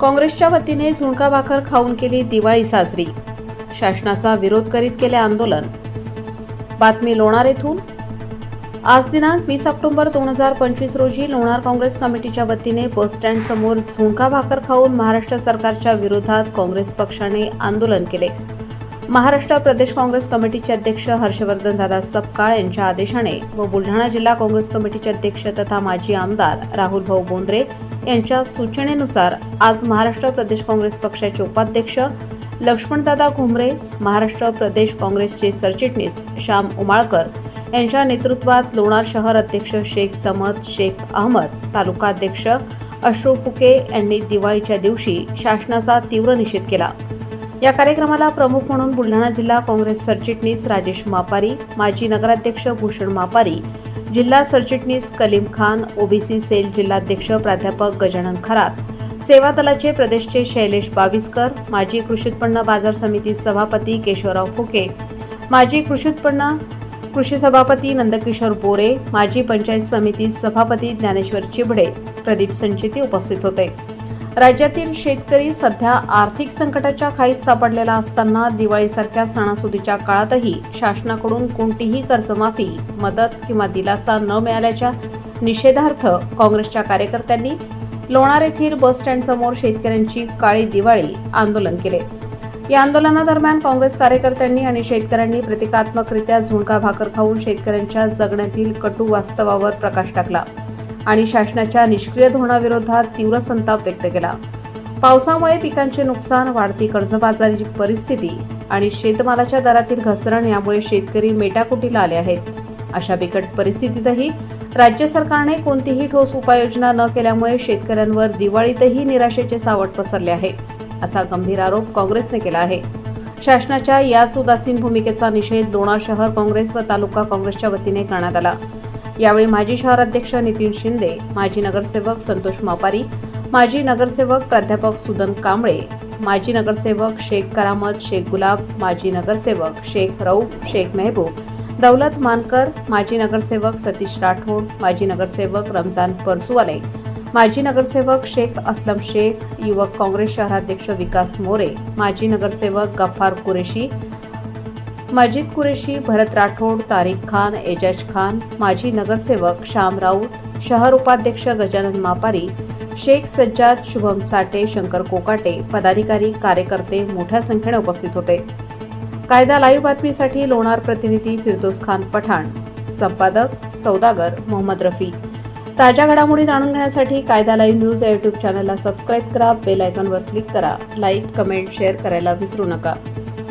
काँग्रेसच्या वतीने झुणका भाकर खाऊन केली दिवाळी साजरी. शासनाचा विरोध करीत केले आंदोलन. बातमी लोणार येथून. आज दिनांक वीस ऑक्टोबर दोन हजार पंचवीस रोजी लोणार काँग्रेस कमिटीच्या वतीने बसस्टँड समोर झुणका भाकर खाऊन महाराष्ट्र सरकारच्या विरोधात काँग्रेस पक्षाने आंदोलन केले. महाराष्ट्र प्रदेश काँग्रेस कमिटीचे अध्यक्ष हर्षवर्धन दादा सपकाळ यांच्या आदेशाने व बुलढाणा जिल्हा काँग्रेस कमिटीचे अध्यक्ष तथा माजी आमदार राहुल भाऊ बोंद्रे यांच्या सूचनेनुसार आज महाराष्ट्र प्रदेश काँग्रेस पक्षाचे उपाध्यक्ष लक्ष्मणदादा घुमरे महाराष्ट्र प्रदेश काँग्रेसचे सरचिटणीस श्याम उमाळकर यांच्या नेतृत्वात लोणार शहर अध्यक्ष शेख समद शेख अहमद तालुका अध्यक्ष अशोक फुके यांनी दिवाळीच्या दिवशी शासनाचा तीव्र निषेध केला. या कार्यक्रमाला प्रमुख म्हणून बुलढाणा जिल्हा काँग्रेस सरचिटणीस राजेश मापारी माजी नगराध्यक्ष भूषण मापारी जिल्हा सरचिटणीस कलीम खान ओबीसी सेल जिल्हाध्यक्ष प्राध्यापक गजानन खरात सेवा दलाचे प्रदेशचे शैलेश बाविस्कर माजी कृषी उत्पन्न बाजार समिती सभापती केशवराव फुके माजी कृषी उत्पन्न कृषी सभापती नंदकिशोर बोरे माजी पंचायत समिती सभापती ज्ञानेश्वर चिबडे प्रदीप संचेती उपस्थित होते. राज्यातील शेतकरी सध्या आर्थिक संकटाच्या खाईत सापडलेला असताना दिवाळीसारख्या सणासुदीच्या काळातही शासनाकडून कोणतीही कर्जमाफी मदत किंवा दिलासा न मिळाल्याच्या निषेधार्थ काँग्रेसच्या कार्यकर्त्यांनी लोणार येथील बस स्टँड समोर शेतकऱ्यांची काळी दिवाळी आंदोलन केले. या आंदोलनादरम्यान काँग्रेस कार्यकर्त्यांनी आणि शेतकऱ्यांनी प्रतिकात्मकरित्या झुणका भाकर खाऊन शेतकऱ्यांच्या जगण्यातील कटू वास्तवावर प्रकाश टाकला. आणि शासनाच्या निष्क्रिय धोरणाविरोधात तीव्र संताप व्यक्त केला. पावसामुळे पिकांचे नुकसान वाढती कर्जबाजारीची परिस्थिती आणि शेतमालाच्या दरातील घसरण यामुळे शेतकरी मेटाकुटीला आले आहेत. अशा बिकट परिस्थितीतही राज्य सरकारने कोणतीही ठोस उपाययोजना न केल्यामुळे शेतकऱ्यांवर दिवाळीतही निराशेचे सावट पसरले आहे असा गंभीर आरोप काँग्रेसने केला आहे. शासनाच्या याच उदासीन भूमिकेचा निषेध लोणार शहर काँग्रेस व तालुका काँग्रेसच्या वतीने करण्यात आला. यावेळी माजी शहराध्यक्ष नितीन शिंदे माजी नगरसेवक संतोष मापारी माजी नगरसेवक प्राध्यापक सुदन कांबळे माजी नगरसेवक शेख करामत शेख गुलाब माजी नगरसेवक शेख रऊफ शेख मेहबूब दौलत मानकर माजी नगरसेवक सतीश राठोड माजी नगरसेवक रमजान परसुवाले माजी नगरसेवक शेख असलम शेख युवक काँग्रेस शहराध्यक्ष विकास मोरे माजी नगरसेवक गफ्फार कुरेशी मजिद कुरेशी भरत राठोड तारिक खान एजाज खान माजी नगरसेवक श्याम राऊत शहर उपाध्यक्ष गजानन मापारी शेख सज्जाद शुभम साठे शंकर कोकाटे पदाधिकारी कार्यकर्ते मोठ्या संख्येने उपस्थित होते. कायदा लाईव्ह बातमीसाठी लोणार प्रतिनिधी फिरदोस खान पठाण. संपादक सौदागर मोहम्मद रफी. ताज्या घडामोडी जाणून घेण्यासाठी कायदा लाईव्ह न्यूज या यूट्यूब चॅनलला सबस्क्राईब करा बेल आयकॉनवर क्लिक करा लाईक कमेंट शेअर करायला विसरू नका.